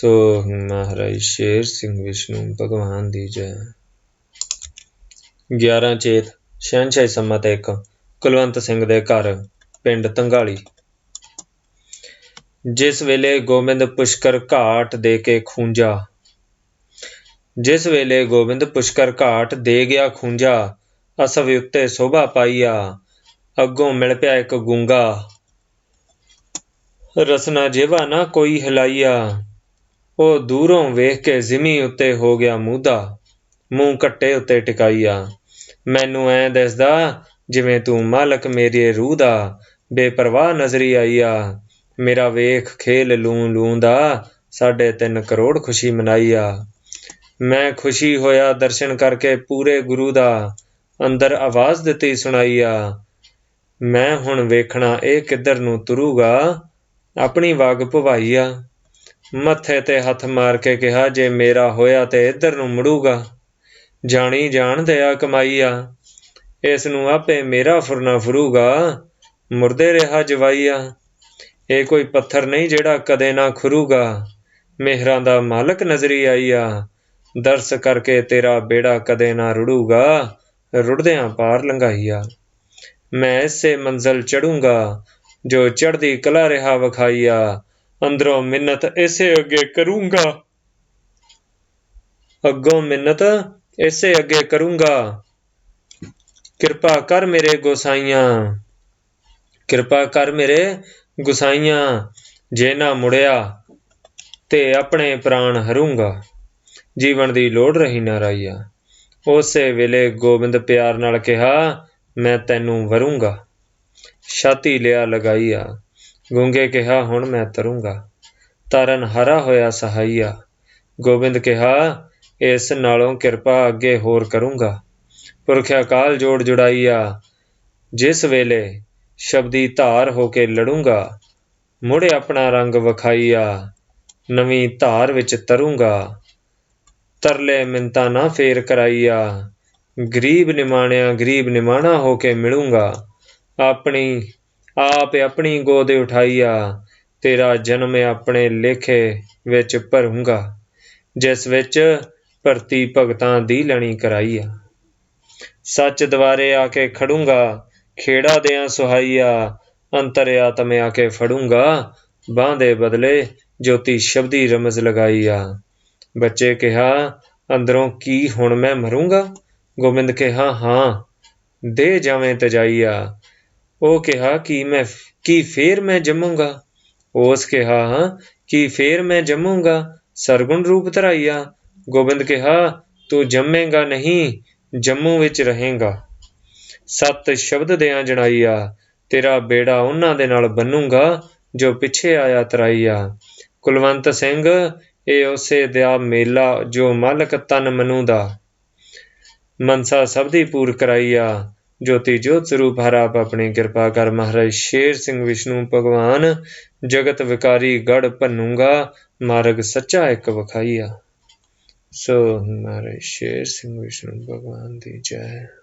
ਸੋ ਮਹਾਰਾਜ ਸ਼ੇਰ ਸਿੰਘ ਵਿਸ਼ਨੂੰ, ਭਗਵਾਨ ਦੀ ਜੈ। 11 ਚੇਤ, ਸ਼ਹਿਨਸ਼ਾਹੀ ਸੰਮਤ ਇੱਕ ਕੁਲਵੰਤ ਸਿੰਘ ਦੇ ਘਰ, ਪਿੰਡ ਤੰਗਾਲੀ। ਜਿਸ ਵੇਲੇ ਗੋਬਿੰਦ ਪੁਸ਼ਕਰ ਘਾਟ ਦੇ ਕੇ ਖੂੰਜਾ ਜਿਸ ਵੇਲੇ ਗੋਬਿੰਦ ਪੁਸ਼ਕਰ ਘਾਟ ਦੇ ਗਿਆ ਖੂੰਜਾ ਅਸਵ ਉੱਤੇ ਸੋਭਾ ਪਾਈਆ, ਅੱਗੋਂ ਮਿਲ ਪਿਆ ਇੱਕ ਗੁੰਗਾ। ਰਸਨਾ ਜਿਵਾ ਨਾ ਕੋਈ ਹਿਲਾਈਆ। ਉਹ ਦੂਰੋਂ ਵੇਖ ਕੇ ਜ਼ਿਮੀ ਉੱਤੇ ਹੋ ਗਿਆ ਮੂਦਾ ਮੂੰਹ ਕੱਟੇ ਉੱਤੇ ਟਿਕਾਈਆ। ਮੈਨੂੰ ਐ ਦਿਸਦਾ, ਜਿਵੇਂ ਤੂੰ ਮਾਲਕ ਮੇਰੀ ਰੂਹ ਦਾ ਬੇਪਰਵਾਹ ਨਜ਼ਰੀ ਆਈਆ। ਮੇਰਾ ਵੇਖ ਖੇਲ ਲੂੰ ਲੂੰ ਦਾ, ਸਾਢੇ ਤਿੰਨ ਕਰੋੜ ਖੁਸ਼ੀ ਮਨਾਈਆ। ਮੈਂ ਖੁਸ਼ੀ ਹੋਇਆ ਦਰਸ਼ਨ ਕਰਕੇ ਪੂਰੇ ਗੁਰੂ ਦਾ ਅੰਦਰ ਆਵਾਜ਼ ਦਿੱਤੀ ਸੁਣਾਈਆ। ਮੈਂ ਹੁਣ ਵੇਖਣਾ ਇਹ ਕਿੱਧਰ ਨੂੰ ਤੁਰੂਗਾ। ਆਪਣੀ ਵਗ ਭਵਾਈਆ। ਮੱਥੇ ਤੇ ਹੱਥ ਮਾਰ ਕੇ ਕਿਹਾ, ਜੇ ਮੇਰਾ ਹੋਇਆ ਤੇ ਇੱਧਰ ਨੂੰ ਮੁੜੂਗਾ। ਜਾਣੀ ਜਾਣ ਦਿਆ ਕਮਾਈਆ ਇਸ ਨੂੰ ਆਪੇ ਮੇਰਾ ਫੁਰਨਾ ਫਰੂਗਾ। ਮੁਰਦੇ ਰਿਹਾ ਜਵਾਈਆ ਇਹ ਕੋਈ ਪੱਥਰ ਨਹੀਂ ਜਿਹੜਾ ਕਦੇ ਨਾ ਖੁਰੂਗਾ। ਮਿਹਰਾਂ ਦਾ ਮਾਲਕ ਨਜ਼ਰੀ ਆਈਆ ਦਰਸ ਕਰਕੇ ਤੇਰਾ ਬੇੜਾ ਕਦੇ ਨਾ ਰੁੜੂਗਾ। ਰੁੜਦਿਆਂ ਪਾਰ ਲੰਘਾਈਆ ਮੈਂ ਇਸੇ ਮੰਜ਼ਲ ਚੜੂੰਗਾ, ਜੋ ਚੜਦੀ ਕਲਾ ਰਿਹਾ ਵਖਾਈਆ ਅੰਦਰੋਂ ਮਿੰਨਤ ਇਸੇ ਅੱਗੇ ਕਰੂੰਗਾ। ਅੱਗੋਂ ਮਿੰਨਤ ਇਸੇ ਅੱਗੇ ਕਰੂੰਗਾ। ਕਿਰਪਾ ਕਰ ਮੇਰੇ ਗੋਸਾਈਆਂ। ਕਿਰਪਾ ਕਰ ਮੇਰੇ ਗੁਸਾਈਆਂ, ਜੇ ਨਾ ਮੁੜਿਆ ਤੇ ਆਪਣੇ ਪ੍ਰਾਣ ਹਰੂੰਗਾ। ਜੀਵਨ ਦੀ ਲੋੜ ਰਹੀ ਨਾ ਰਾਈਆ ਉਸੇ ਵੇਲੇ ਗੋਬਿੰਦ ਪਿਆਰ ਨਾਲ ਕਿਹਾ, ਮੈਂ ਤੈਨੂੰ ਵਰੂੰਗਾ। ਛਾਤੀ ਲਿਆ ਲਗਾਈਆ। ਗੂੰਗੇ ਕਿਹਾ, ਹੁਣ ਮੈਂ ਤਰੂੰਗਾ। ਤਰਨ ਹਰਾ ਹੋਇਆ ਸਹਾਈਆ ਗੋਬਿੰਦ ਕਿਹਾ, ਇਸ ਨਾਲੋਂ ਕਿਰਪਾ ਅੱਗੇ ਹੋਰ ਕਰੂੰਗਾ। ਪੁਰਖਿਆ ਕਾਲ ਜੋੜ ਜੁੜਾਈਆ। ਜਿਸ ਵੇਲੇ ਸ਼ਬਦੀ ਧਾਰ ਹੋ ਕੇ ਲੜੂੰਗਾ, ਮੁੜੇ ਆਪਣਾ ਰੰਗ ਵਿਖਾਈਆ। ਨਵੀਂ ਧਾਰ ਵਿੱਚ ਤਰੂੰਗਾ। ਤਰਲੇ ਮਿੰਤਾ ਨਾ ਫੇਰ ਕਰਾਈਆ। ਗਰੀਬ ਨਿਮਾਣਿਆ ਗਰੀਬ ਨਿਮਾਣਾ ਹੋ ਕੇ ਮਿਲੂੰਗਾ। ਆਪਣੀ ਆਪ ਆਪਣੀ ਗੋਦ ਉਠਾਈਆ, ਤੇਰਾ ਜਨਮ ਆਪਣੇ ਲੇਖੇ ਵਿੱਚ ਭਰੂੰਗਾ, ਜਿਸ ਵਿੱਚ ਭਰਤੀ ਭਗਤਾਂ ਦੀ ਲੈਣੀ ਕਰਾਈਆ। ਸੱਚ ਦਵਾਰੇ ਆ ਕੇ ਖੜੂੰਗਾ, ਖੇੜਾ ਦਿਆਂ ਸੁਹਾਈਆ, ਅੰਤਰ ਆਤਮ ਆ ਕੇ ਫੜੂੰਗਾ ਬਾਹ ਦੇ ਬਦਲੇ ਜੋਤੀ ਸ਼ਬਦੀ ਰਮਜ਼ ਲਗਾਈਆ। ਬੱਚੇ ਕਿਹਾ, ਅੰਦਰੋਂ ਕੀ ਹੁਣ ਮੈਂ ਮਰੂੰਗਾ? ਗੋਬਿੰਦ ਕਿਹਾ, ਹਾਂ, ਦੇ ਜਾਵੇਂ ਤਜਾਈਆ। ਉਹ ਕਿਹਾ ਕਿ ਮੈਂ, ਕੀ ਫੇਰ ਮੈਂ ਜੰਮੂੰਗਾ। ਉਸ ਕਿਹਾ, ਹਾਂ, ਕਿ ਫੇਰ ਮੈਂ ਜੰਮੂੰਗਾ। ਸਰਗੁਣ ਰੂਪ ਧਰਾਈਆ। ਗੋਬਿੰਦ ਕਿਹਾ, ਤੂੰ ਜੰਮੇਗਾ ਨਹੀਂ, ਜੰਮੂ ਵਿੱਚ ਰਹੇਗਾ। ਸਤ ਸ਼ਬਦ ਦਿਆਂ ਜਣਾਈਆ, ਤੇਰਾ ਬੇੜਾ ਉਹਨਾਂ ਦੇ ਨਾਲ ਬੰਨੂਗਾ, ਜੋ ਪਿੱਛੇ ਆਇਆ ਤਰਾਈਆ। ਕੁਲਵੰਤ ਸਿੰਘ, ਇਹ ਉਸੇ ਦਾ ਮੇਲਾ ਜੋ ਮਾਲਕ ਤਨ ਮਨੂ ਦਾ ਮਨਸਾ ਸਭ ਦੀ ਪੂਰ ਕਰਾਈਆ। ਜੋਤੀ ਜੋਤ ਸਰੂਪ ਹਰਾਪ ਆਪਣੀ ਕਿਰਪਾ ਕਰ ਮਹਾਰਾਜ ਸ਼ੇਰ ਸਿੰਘ ਵਿਸ਼ਨੂੰ ਭਗਵਾਨ, ਜਗਤ ਵਿਕਾਰੀ ਗੜ ਭੰਨੂਗਾ, ਮਾਰਗ ਸੱਚਾ ਇੱਕ ਵਖਾਈਆ। ਸੋ ਮਹਾਰਾਜ ਸ਼ੇਰ ਸਿੰਘ ਵਿਸ਼ਨੂੰ ਭਗਵਾਨ ਦੀ ਜੈ।